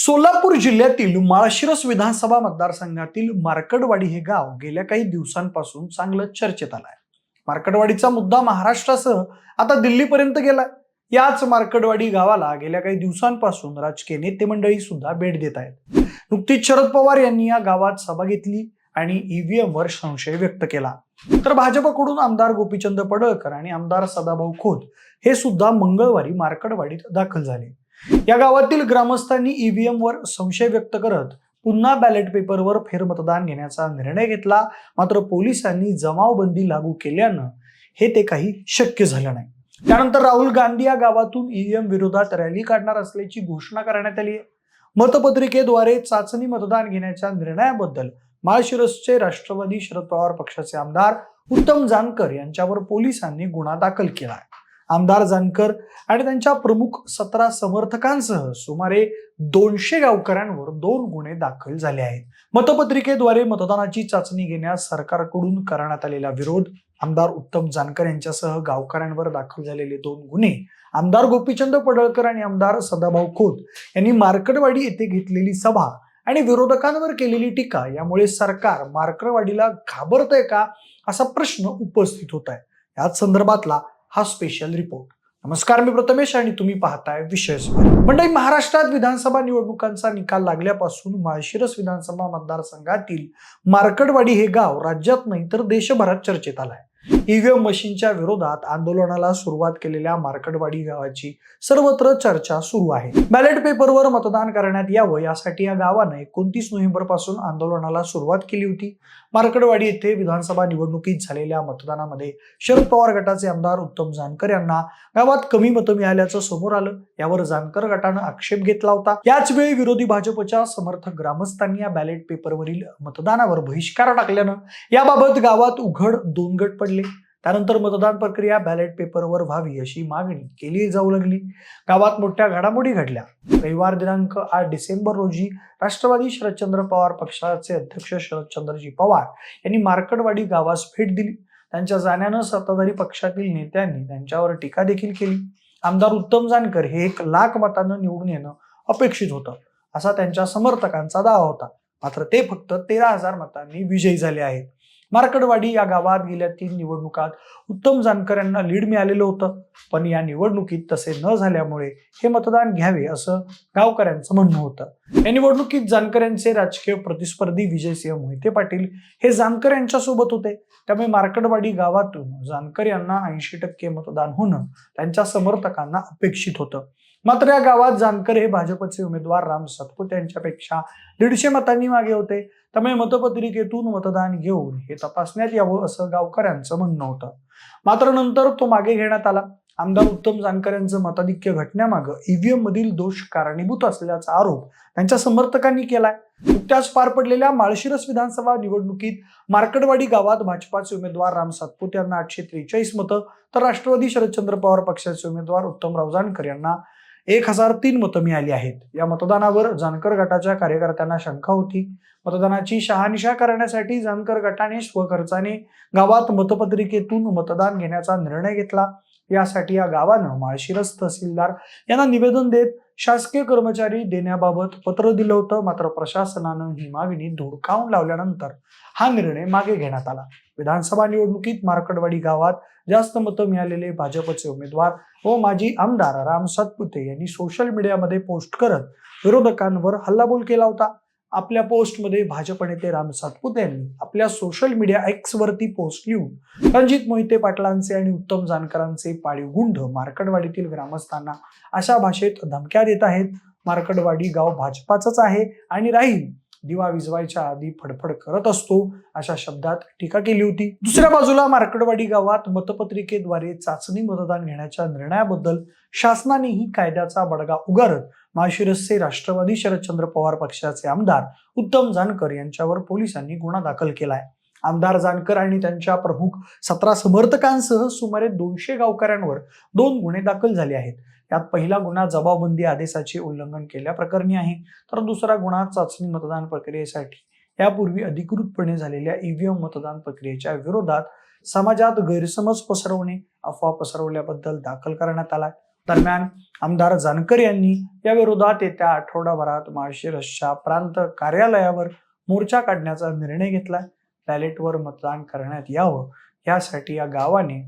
सोलापूर जिल्ह्यातील माळशिरस विधानसभा मतदारसंघातील मार्कडवाडी हे गाव गेल्या काही दिवसांपासून चांगलं चर्चेत आलं आहे मार्कडवाडीचा मुद्दा महाराष्ट्रासह आता दिल्लीपर्यंत गेलाय. याच मार्कडवाडी गावाला गेल्या काही दिवसांपासून राजकीय नेते मंडळी सुद्धा भेट देत आहेत. नुकतीच शरद पवार यांनी या गावात सभा घेतली आणि ईव्हीएम वर संशय व्यक्त केला. तर भाजपकडून आमदार गोपीचंद पडळकर आणि आमदार सदाभाऊ खोत हे सुद्धा मंगळवारी मार्कडवाडीत दाखल झाले. या गावातील ग्रामस्थांनी ईव्हीएम वर संशय व्यक्त करत पुन्हा बॅलेट पेपरवर फेरमतदान घेण्याचा निर्णय घेतला. मात्र पोलिसांनी जमावबंदी लागू केल्यानं हे ते काही शक्य झालं नाही. त्यानंतर राहुल गांधी या गावातून ईव्हीएम विरोधात रॅली काढणार असल्याची घोषणा करण्यात आली आहे. मतपत्रिकेद्वारे चाचणी मतदान घेण्याच्या निर्णयाबद्दल माळशिरसचे राष्ट्रवादी शरद पवार पक्षाचे आमदार उत्तम जानकर यांच्यावर पोलिसांनी गुन्हा दाखल केला आहे. आमदार जानकर आणि त्यांच्या प्रमुख सतरा समर्थकांसह सुमारे दोनशे गावकऱ्यांवर दोन गुन्हे दाखल झाले आहेत. मतपत्रिकेद्वारे मतदानाची चाचणी घेण्यास सरकारकडून करण्यात आलेला विरोध आमदार उत्तम जानकर यांच्यासह गावकऱ्यांवर दाखल झालेले दोन गुन्हे आमदार गोपीचंद पडळकर आणि आमदार सदाभाऊ खोत यांनी मार्कडवाडी येथे घेतलेली सभा आणि विरोधकांवर केलेली टीका यामुळे सरकार मार्कडवाडीला घाबरतंय का असा प्रश्न उपस्थित होत आहे. याच संदर्भातला हा स्पेशल रिपोर्ट नमस्कार मी प्रथमेश आणि तुम्ही पाहताय विशेष मंडळी महाराष्ट्रात विधानसभा निवडणुकांचा निकाल लागल्यापासून माळशिरस विधानसभा मतदारसंघातील मार्कडवाडी हे गाव राज्यात नाही तर देशभरात चर्चेत आलंय. ईव्हीएम मशीनच्या विरोधात आंदोलनाला सुरुवात केलेल्या मार्कडवाडी गावाची सर्वत्र चर्चा सुरू आहे. बॅलेट पेपरवर मतदान करण्यात यावं यासाठी या गावानं एकोणतीस नोव्हेंबरपासून आंदोलनाला सुरुवात केली होती. मार्कडवाडी येथे विधानसभा निवडणुकीत झालेल्या मतदानामध्ये शरद पवार गटाचे आमदार उत्तम जानकर यांना गावात कमी मतं मिळाल्याचं समोर आलं. यावर जानकर गटानं आक्षेप घेतला होता. याच वेळी विरोधी भाजपच्या समर्थक ग्रामस्थांनी या बॅलेट पेपरवरील मतदानावर बहिष्कार टाकल्यानं याबाबत गावात उघड दोन गट पडले. त्यानंतर मतदान प्रक्रिया बॅलेट पेपरवर व्हावी अशी मागणी केली जाऊ लागली. गावात मोठ्या घडामोडी घडल्या. रविवार दिनांक आठ डिसेंबर रोजी राष्ट्रवादी शरदचंद्र पवार पक्षाचे अध्यक्ष शरदचंद्रजी पवार यांनी मार्कडवाडी गावास भेट दिली. त्यांच्या जाण्यानं सत्ताधारी पक्षातील नेत्यांनी त्यांच्यावर टीका देखील केली. आमदार उत्तम जानकर हे एक लाख मतांना निवडून येणं अपेक्षित होतं असा त्यांच्या समर्थकांचा दावा होता. मात्र ते फक्त तेरा हजार मतांनी विजयी झाले आहेत. मार्कडवाडी या गावात गेल्या तीन निवडणुकात उत्तम जानकर यांना लीड मिळालेलं होतं. पण या निवडणुकीत तसे न झाल्यामुळे हे मतदान घ्यावे असं गावकऱ्यांचं म्हणणं होतं. या निवडणुकीत जानकर यांचे राजकीय प्रतिस्पर्धी विजयसिंह मोहिते पाटील हे जानकर यांच्या सोबत होते. त्यामुळे मार्कडवाडी गावातून जानकर यांना ऐंशी टक्के मतदान होणं त्यांच्या समर्थकांना अपेक्षित होतं. मात्र या गावात जानकर हे भाजपचे उमेदवार राम सातपुते यांच्यापेक्षा दीडशे मतांनी मागे होते. त्यामुळे मतपत्रिकेतून मतदान घेऊन हे तपासण्यात यावं असं गावकऱ्यांचं म्हणणं होतं. मात्र नंतर तो मागे घेण्यात आला. आमदार उत्तम जानकर यांचं मताधिक्य घटण्यामागं ईव्हीएम मधील दोष कारणीभूत असल्याचा आरोप त्यांच्या समर्थकांनी केलाय. नुकत्याच पार पडलेल्या माळशिरस विधानसभा निवडणुकीत मार्कडवाडी गावात भाजपाचे उमेदवार राम सातपुते यांना आठशे त्रेचाळीस मतं तर राष्ट्रवादी शरदचंद्र पवार पक्षाचे उमेदवार उत्तमराव जानकर यांना एक हजार तीन मतं मिळाली आहेत. या मतदानावर जानकर गटाच्या कार्यकर्त्यांना शंका होती. मतदानाची शहानिशा करण्यासाठी जानकर गटाने स्वखर्चाने गावात मतपत्रिकेतून मतदान घेण्याचा निर्णय घेतला. यासाठी या गावानं माळशिरस तहसीलदार यांना निवेदन देत शासकीय कर्मचारी देण्याबाबत पत्र दिलं होतं. मात्र प्रशासनानं ही मागणी धुडकावून लावल्यानंतर हा निर्णय मागे घेण्यात आला. विधानसभा निवडणुकीत मार्कडवाडी गावात जास्त मतं मिळालेले भाजपचे उमेदवार व माजी आमदार राम सातपुते यांनी सोशल मीडियामध्ये पोस्ट करत विरोधकांवर हल्लाबोल केला होता. आपल्या पोस्टमध्ये भाजप नेते राम सातपुते यांनी आपल्या सोशल मीडिया एक्स वरती पोस्ट लिहून रणजित मोहिते पाटलांचे आणि उत्तम जानकरांचे पाळीव गुंड मार्कडवाडीतील ग्रामस्थांना अशा भाषेत धमक्या देत आहेत. मार्कडवाडी गाव भाजपाचंच आहे आणि राहील दिवा विजवायच्या आधी फडफड करत असतो अशा शब्दात टीका केली होती. दुसऱ्या बाजूला मार्कडवाडी गावात मतपत्रिकेद्वारे चाचणी मतदान घेण्याच्या निर्णयाबद्दल शासनानेही कायद्याचा बडगा उगारत माळशिरसचे राष्ट्रवादी शरदचंद्र पवार पक्षाचे आमदार उत्तम जानकर यांच्यावर पोलिसांनी गुन्हा दाखल केलाय. आमदार जानकर आणि त्यांच्या प्रमुख सतरा समर्थकांसह सुमारे दोनशे गावकऱ्यांवर दोन गुन्हे दाखल झाले आहेत. यात पहिला गुन्हा जबाबबंदी आदेशाचे उल्लंघन केल्याप्रकरणी आहे. तर दुसरा गुन्हा चाचणी मतदान प्रक्रियेसाठी यापूर्वी अधिकृतपणे झालेल्या ईव्हीएम मतदान प्रक्रियेच्या विरोधात समाजात गैरसमज पसरवणे अफवा पसरवल्याबद्दल दाखल करण्यात आला दरम्यान आमदार जानकर यांनी या विरोधात येत्या आठवडाभरात माळशिरसच्या प्रांत कार्यालयावर मोर्चा काढण्याचा निर्णय घेतलाय. बॅलेटवर मतदान करण्यात यावं यासाठी या गावाने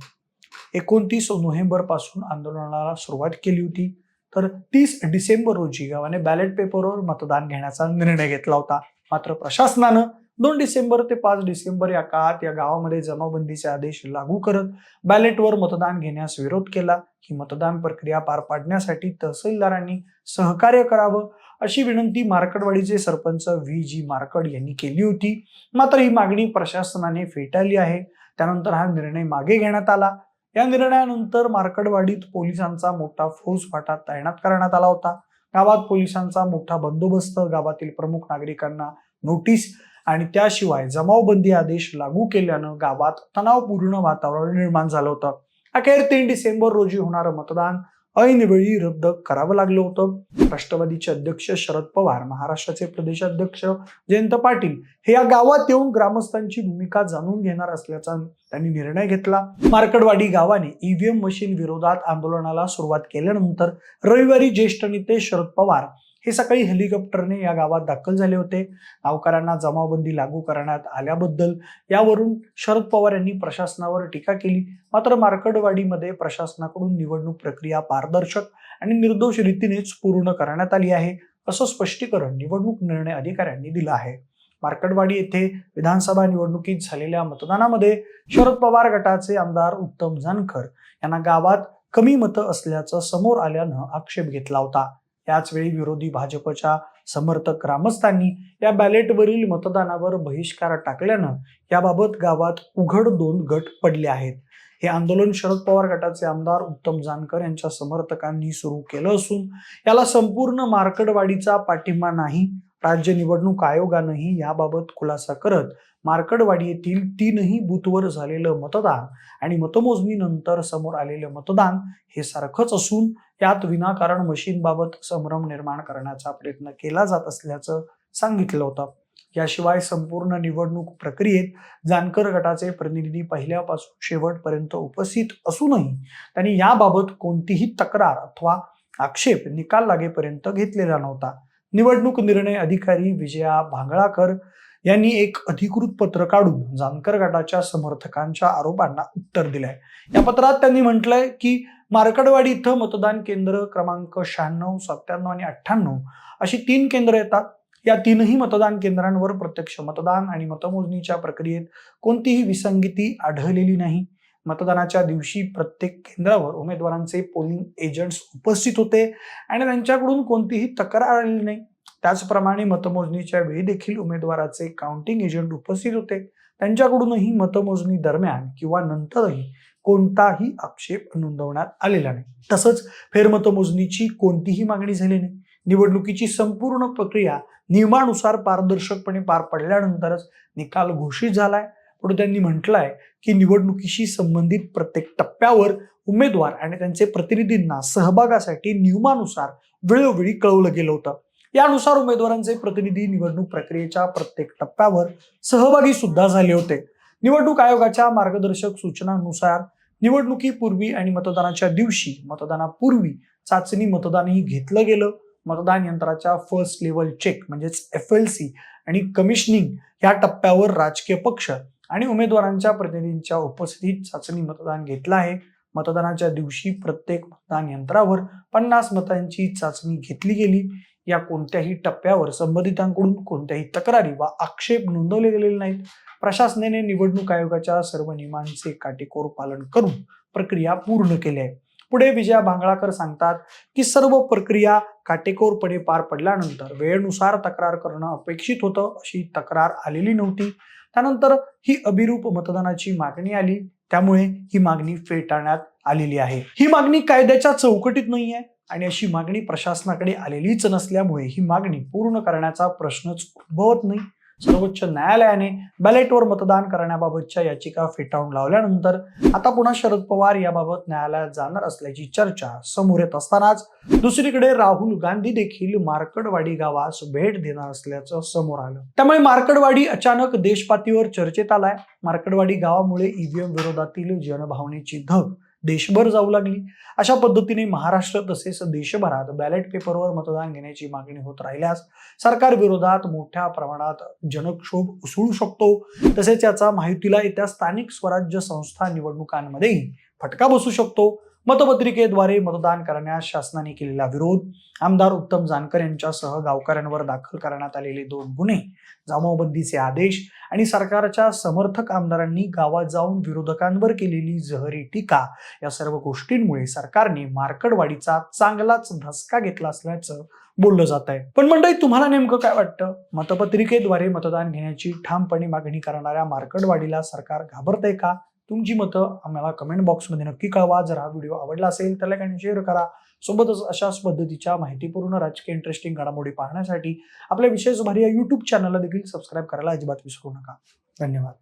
एकोणतीस नोव्हेंबरपासून आंदोलनाला सुरुवात केली होती. तर तीस डिसेंबर रोजी गावाने बॅलेट पेपरवर मतदान घेण्याचा निर्णय घेतला होता. मात्र प्रशासनानं दोन डिसेंबर ते पाच डिसेंबर या काळात या गावामध्ये जमाबंदीचे आदेश लागू करत बॅलेटवर मतदान घेण्यास विरोध केला. ही मतदान प्रक्रिया पार पाडण्यासाठी तहसीलदारांनी सहकार्य करावं अशी विनंती मार्कडवाडीचे सरपंच व्ही. जी. मार्कड यांनी केली होती. मात्र ही मागणी प्रशासनाने फेटाळली आहे. त्यानंतर हा निर्णय मागे घेण्यात आला. या निर्णयानंतर मार्कडवाडीत पोलिसांचा मोठा फौजफाटा तैनात करण्यात आला होता. गावात पोलिसांचा मोठा बंदोबस्त गावातील प्रमुख नागरिकांना नोटीस आणि त्याशिवाय जमावबंदी आदेश लागू केल्यानं गावात तणावपूर्ण वातावरण निर्माण झालं होतं. अखेर तीन डिसेंबर रोजी होणारं मतदान ऐनवेळी रद्द करावं लागलं होतं. राष्ट्रवादीचे अध्यक्ष शरद पवार महाराष्ट्राचे प्रदेशाध्यक्ष जयंत पाटील हे या गावात येऊन ग्रामस्थांची भूमिका जाणून घेणार असल्याचा त्यांनी निर्णय घेतला. मार्कडवाडी गावाने ईव्हीएम मशीन विरोधात आंदोलनाला सुरुवात केल्यानंतर रविवारी ज्येष्ठ नेते शरद पवार हे सकाळी हेलिकॉप्टरने या गावात दाखल झाले होते. गावकऱ्यांना जमावबंदी लागू करण्यात आल्याबद्दल यावरून शरद पवार यांनी प्रशासनावर टीका केली. मात्र मार्कडवाडीमध्ये प्रशासनाकडून निवडणूक प्रक्रिया पारदर्शक आणि निर्दोष रीतीनेच पूर्ण करण्यात आली आहे असं स्पष्टीकरण निवडणूक निर्णय अधिकाऱ्यांनी दिलं आहे. मार्कडवाडी येथे विधानसभा निवडणुकीत झालेल्या मतदानामध्ये शरद पवार गटाचे आमदार उत्तम जानकर यांना गावात कमी मतं असल्याचं समोर आल्यानं आक्षेप घेतला होता. याचवेळी विरोधी भाजपच्या समर्थक ग्रामस्थांनी या बॅलेटवरील मतदानावर बहिष्कार टाकल्यानं याबाबत गावात उघड दोन गट पडले आहेत. हे आंदोलन शरद पवार गटाचे आमदार उत्तम जानकर यांच्या समर्थकांनी सुरू केलं असून याला संपूर्ण मार्कडवाडीचा पाठिंबा नाही राज्य निवडणूक आयोगानंही याबाबत खुलासा करत मार्कडवाडी येथील तीनही बूथवर झालेलं मतदान आणि मतमोजणीनंतर समोर आलेलं मतदान हे सारखंच असून यात विनाकारण मशीनबाबत संभ्रम निर्माण करण्याचा प्रयत्न केला जात असल्याचं सांगितलं होतं. याशिवाय संपूर्ण निवडणूक प्रक्रियेत जानकर गटाचे प्रतिनिधी पहिल्यापासून शेवटपर्यंत उपस्थित असूनही त्यांनी याबाबत कोणतीही तक्रार अथवा आक्षेप निकाल लागेपर्यंत घेतलेला नव्हता. निवडणूक निर्णय अधिकारी विजया भांगळाकर यांनी एक अधिकृत पत्र काढून जानकर गटाच्या समर्थकांच्या आरोपांना उत्तर दिलंय. या पत्रात त्यांनी म्हटलंय की मार्कडवाडी इथं मतदान केंद्र क्रमांक शहाण्णव सत्त्याण्णव आणि अठ्ठ्याण्णव अशी तीन केंद्र येतात. या तीनही मतदान केंद्रांवर प्रत्यक्ष मतदान आणि मतमोजणीच्या प्रक्रियेत कोणतीही विसंगती आढळलेली नाही. मतदानाच्या दिवशी प्रत्येक केंद्रावर उमेदवारांचे पोलिंग एजंट्स उपस्थित होते आणि त्यांच्याकडून कोणतीही तक्रार आलेली नाही. त्याचप्रमाणे मतमोजणीच्या वेळी देखील उमेदवाराचे काउंटिंग एजंट उपस्थित होते. त्यांच्याकडूनही मतमोजणी दरम्यान किंवा नंतरही कोणताही आक्षेप नोंदवण्यात आलेला नाही. तसंच फेरमतमोजणीची कोणतीही मागणी झाली नाही. निवडणुकीची संपूर्ण प्रक्रिया नियमानुसार पारदर्शकपणे पार पडल्यानंतरच निकाल घोषित झालाय. म्हणून त्यांनी म्हटलंय की निवडणुकीशी संबंधित प्रत्येक टप्प्यावर उमेदवार आणि त्यांचे प्रतिनिधींना सहभागासाठी नियमानुसार वेळोवेळी कळवलं गेलं होतं. यानुसार उमेदवारांचे प्रतिनिधी निवडणूक प्रक्रियेच्या प्रत्येक टप्प्यावर सहभागी सुद्धा झाले होते. निवडणूक आयोगाच्या मार्गदर्शक सूचनांनुसार निवडणुकीपूर्वी आणि मतदानाच्या दिवशी मतदानापूर्वी चाचणी मतदानही घेतलं गेलं. मतदान यंत्राच्या फर्स्ट लेवल चेक म्हणजेच एफ एल सी आणि कमिशनिंग या टप्प्यावर राजकीय पक्ष आणि उमेदवारांच्या प्रतिनिधींच्या उपस्थितीत चाचणी मतदान घेतलं आहे. मतदानाच्या दिवशी प्रत्येक मतदान यंत्रावर पन्नास मतांची चाचणी घेतली गेली. या कोणत्याही टप्प्यावर संबंधितांकडून कोणत्याही तक्रारी वा आक्षेप नोंदवले गेलेले नाहीत. प्रशासनाने निवडणूक आयोगाच्या सर्व नियमांचे काटेकोर पालन करून प्रक्रिया पूर्ण केली आहे. पुढे विजया भांगळाकर सांगतात की सर्व प्रक्रिया काटेकोरपणे पार पडल्यानंतर वेळेनुसार तक्रार करणं अपेक्षित होतं अशी तक्रार आलेली नव्हती. त्यानंतर ही अभिरूप मतदानाची मागणी आली. त्यामुळे ही मागणी फेटाळण्यात आलेली आहे. ही मागणी कायद्याच्या चौकटीत नाही आहे आणि अशी मागणी प्रशासनाकडे आलेलीच नसल्यामुळे ही मागणी पूर्ण करण्याचा प्रश्नच उद्भवत नाही. सर्वोच्च न्यायालयाने बॅलेटवर मतदान करण्याबाबतच्या याचिका फेटाळून लावल्यानंतर आता पुन्हा शरद पवार याबाबत न्यायालयात जाणार असल्याची चर्चा समोर येत असतानाच दुसरीकडे राहुल गांधी देखील मार्कडवाडी गावास भेट देणार असल्याचं समोर आलं. त्यामुळे मार्कडवाडी अचानक देशपातीवर चर्चेत आलाय. मार्कडवाडी गावामुळे ईव्हीएम विरोधातील जनभावनेची धग देशभर जाऊ लागली. अशा पद्धतीने महाराष्ट्र तसेच देशभरात बॅलेट पेपरवर मतदान घेण्याची मागणी होत राहिल्यास सरकार विरोधात मोठ्या प्रमाणात जनक्षोभ उसळू शकतो. तसेच याचा माहितीला येत्या स्थानिक स्वराज्य संस्था निवडणुकांमध्येही फटका बसू शकतो. मतपत्रिकेद्वारे मतदान करण्यास शासनाने केलेला विरोध. आमदार उत्तम जानकर यांच्यासह गावकऱ्यांवर दाखल करण्यात आलेले दोन गुन्हे जमावबंदीचे आदेश आणि सरकारच्या समर्थक आमदारांनी गावात जाऊन विरोधकांवर केलेली जहरी टीका या सर्व गोष्टींमुळे सरकारने मार्कडवाडीचा चांगलाच धसका घेतला असल्याचं बोललं जात आहे. पण मंडळी तुम्हाला नेमकं काय वाटतं? मतपत्रिकेद्वारे मतदान घेण्याची ठामपणे मागणी करणाऱ्या मार्कडवाडीला सरकार घाबरतंय का? तुमची मतं आम्हाला कमेंट बॉक्समध्ये नक्की कळवा. जर हा व्हिडिओ आवडला असेल तर लाईक आणि शेअर करा. सोबतच अशाच पद्धतीच्या माहितीपूर्ण राजकीय इंटरेस्टिंग घडामोडी पाहण्यासाठी आपल्या विशेष भारी या यूट्यूब चॅनलला देखील सबस्क्राईब करायला अजिबात विसरू नका. धन्यवाद.